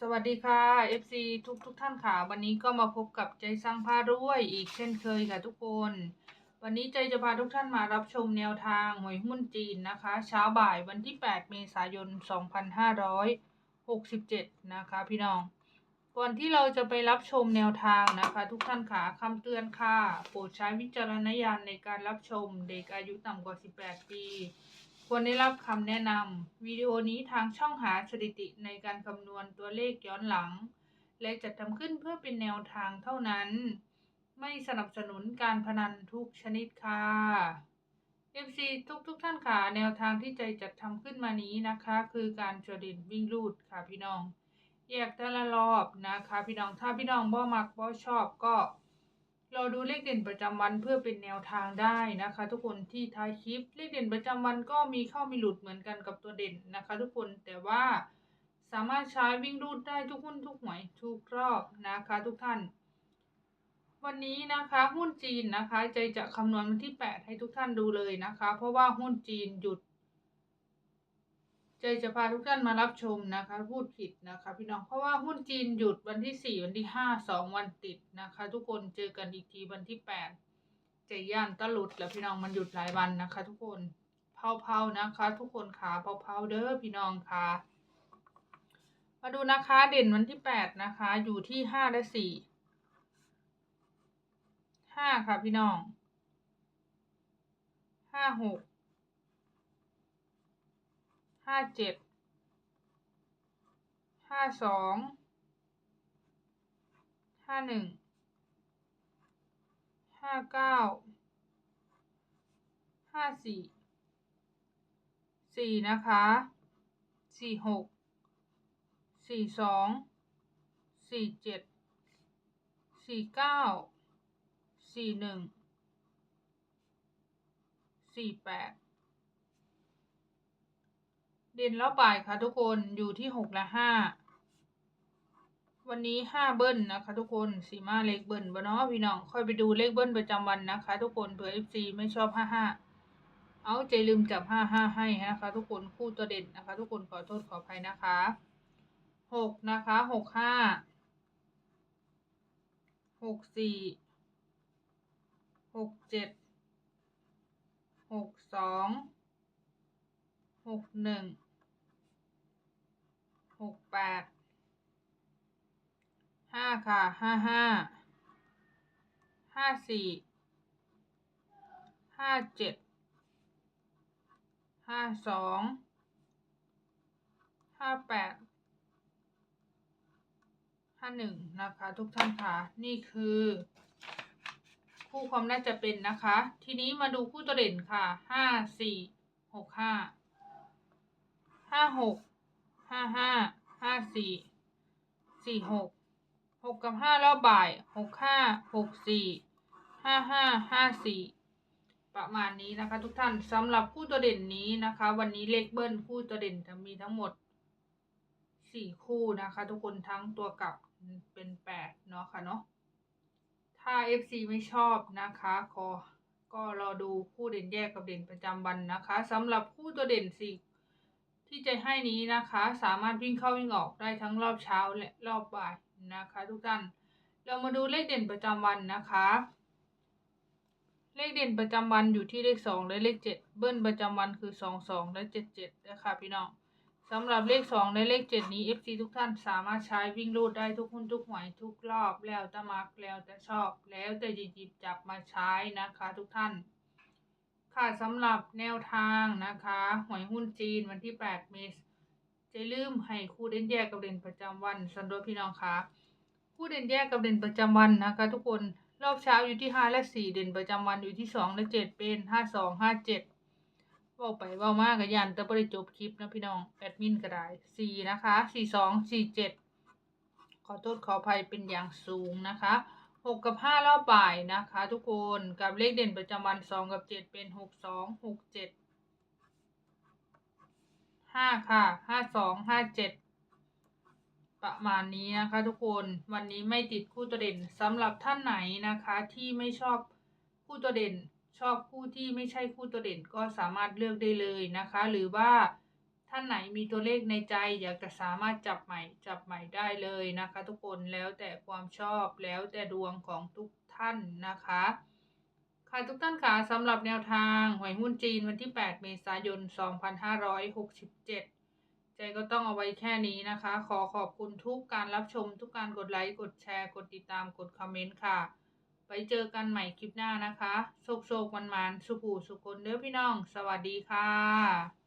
สวัสดีค่ะ FC ทุกทุกท่านค่ะ วันนี้ก็มาพบกับใจสร้างผ้ารวย อีกเช่นเคยค่ะทุกคน วันนี้ใจจะพาทุกท่านมารับชมแนวทางหวยหุ้นจีนนะคะ เช้าบ่ายวันที่ 8 เมษายน 2567 นะคะ พี่น้อง ก่อนที่เราจะไปรับชมแนวทางนะคะ ทุกท่านค่ะคำเตือนค่ะ โปรดใช้วิจารณญาณในการรับชมเด็กอายุต่ำกว่า 18 ปี ควรได้รับคำแนะนำวิดีโอนี้ทางช่องหาสถิติในการคำนวณตัวเลขย้อนหลัง และจัดทำขึ้นเพื่อเป็นแนวทางเท่านั้น ไม่สนับสนุนการพนันทุกชนิดค่ะ FC ทุกทุกท่านค่ะแนวทางที่ใจจัดทำขึ้นมานี้นะคะ คือการจดินวิ่งรูดค่ะพี่น้องแยกแต่ละรอบนะคะ พี่น้องถ้าพี่น้องบ่มักบ่ชอบก็ เราดูเลขเด่นประจำวันเพื่อเป็นแนวทางได้นะคะ ทุกคนที่ท้ายคลิปเลขเด่นประจำวันก็มีเข้ามีหลุดเหมือนกันกับตัวเด่นนะคะ ทุกคนแต่ว่าสามารถใช้วิ่งรูดได้ทุกหุ้นทุกหวยทุกรอบนะคะ ทุกท่าน วันนี้นะคะหุ้นจีนนะคะใจจะคำนวณวันที่ 8 ให้ทุกท่านดูเลยนะคะ เพราะว่าหุ้นจีนหยุด จจะพาทุกท่านมารับชมนะคะ พูดผิดนะคะ พี่น้องเพราะว่าหุ้นจีนหยุดวันที่ 4 วันที่ 5 2 วันติดนะคะ ทุกคนเจอกันอีกทีวันที่8ใจย่านตะลุดแล้วพี่น้องมันหยุดหลายวันนะคะ ทุกคนเผาๆนะคะ ทุกคนขาเผาๆเด้อพี่น้องค่ะมาดูนะคะเด่นวันที่ 8 นะคะ อยู่ที่ 5 และ4ห้าค่ะพี่น้องห้า ห้าเจ็ด ห้าสอง ห้าหนึ่ง ห้าเก้า ห้าสี่ สี่นะคะ สี่หก สี่สอง สี่เจ็ด สี่เก้า สี่หนึ่ง สี่แปด ด่นแล้วบ่ายค่ะทุกคนอยู่ที่หกและห้าวันนี้ห้าเบิ้ลนะคะ ทุกคนสีมาเลขเบิ้ลบ่เนาะพี่น้องค่อยไปดูเลขเบิ้ลประจำวันนะคะ ทุกคนเผื่อเอฟซีไม่ชอบห้าห้าเอาใจลืมจับห้าห้าให้นะคะ ทุกคนคู่ตัวเด่นนะคะ ทุกคนขอโทษขออภัยนะคะหกนะคะหกห้าหกสี่หกเจ็ดหกสองหกหนึ่ง หกแปดห้าค่ะห้าห้าห้าสี่ห้าเจ็ดห้าสองห้าแปดห้าหนึ่งนะคะ ทุกท่านค่ะ นี่คือ คู่ความน่าจะเป็นนะคะ ทีนี้มาดูคู่ตัวเด่นค่ะห้าสี่หกห้าห้าหก ห้าห้าห้าสี่สี่หกหกกับห้ารอบบ่ายหกห้าหกสี่ห้าห้าห้าสี่ประมาณนี้นะคะทุกท่านสำหรับคู่ตัวเด่นนี้นะคะ วันนี้เลขเบิ้ลคู่ตัวเด่นจะมีทั้งหมดสี่คู่นะคะ ทุกคนทั้งตัวกลับเป็นแปดเนาะค่ะเนาะถ้า FC ไม่ชอบนะคะขอก็รอดูคู่เด่นแยกกับเด่นประจำวันนะคะสำหรับคู่ตัวเด่นสี่ ที่จะให้นี้นะคะ สามารถวิ่งเข้าวิ่งออกได้ทั้งรอบเช้าและรอบบ่ายนะคะ ทุกท่าน เรามาดูเลขเด่นประจำวันนะคะ เลขเด่นประจำวันอยู่ที่เลขสองและเลขเจ็ดเบิ้ลประจำวันคือสองสองและเจ็ดเจ็ดนะคะพี่น้องสำหรับเลขสองและเลขเจ็ดนี้ FC ทุกท่านสามารถใช้วิ่งรูดได้ทุกหุ้นทุกหวยทุกรอบแล้วแต่มักแล้วแต่ชอบ แล้วแต่หยิบจับมาใช้นะคะ ทุกท่าน ค่ะสำหรับแนวทางนะคะหวยหุ้นจีนวันที่ 8 เมษจะลืมให้คู่เด่นแยกกับเด่นประจำวันสันโดษพี่น้องคะคู่เด่นแยกกับเด่นประจำวันนะคะ ทุกคนรอบเช้าอยู่ที่ 5 และ 4 เด่นประจำวันอยู่ที่ 2 และ 7 เป็น 5 2 5 7ว้าไปว้ามากกับยันแต่บริจบคลิปนะพี่น้องแอดมินก็ได้สี่นะคะสี่สองสี่เจ็ดขอโทษขออภัยเป็นอย่างสูงนะคะ หกกับห้ารอบบ่ายนะคะ ทุกคนกับเลขเด่นประจำวันสองกับเจ็ดเป็นหกสองหกเจ็ดห้าค่ะห้าสองห้าเจ็ดประมาณนี้นะคะ ทุกคนวันนี้ไม่ติดคู่ตัวเด่นสำหรับท่านไหนนะคะที่ไม่ชอบคู่ตัวเด่น ชอบคู่ที่ไม่ใช่คู่ตัวเด่นก็สามารถเลือกได้เลยนะคะ หรือว่าถ้า ท่านไหนมีตัวเลขในใจ อยากจะสามารถจับใหม่จับใหม่ได้เลยนะคะ ทุกคนแล้วแต่ความชอบแล้วแต่ดวงของทุกท่านนะคะค่ะทุกท่านคะสำหรับแนวทางหวยหุ้นจีนวันที่ 8 เมษายน 2567 ใจก็ต้องเอาไว้แค่นี้นะคะ ขอขอบคุณทุกการรับชม ทุกการกดไลค์กดแชร์ กดติดตามกดคอมเมนต์ค่ะ ไปเจอกันใหม่คลิปหน้านะคะ โชคโชคมันมันๆสุขูสุคนเด้อพี่น้อง สวัสดีค่ะ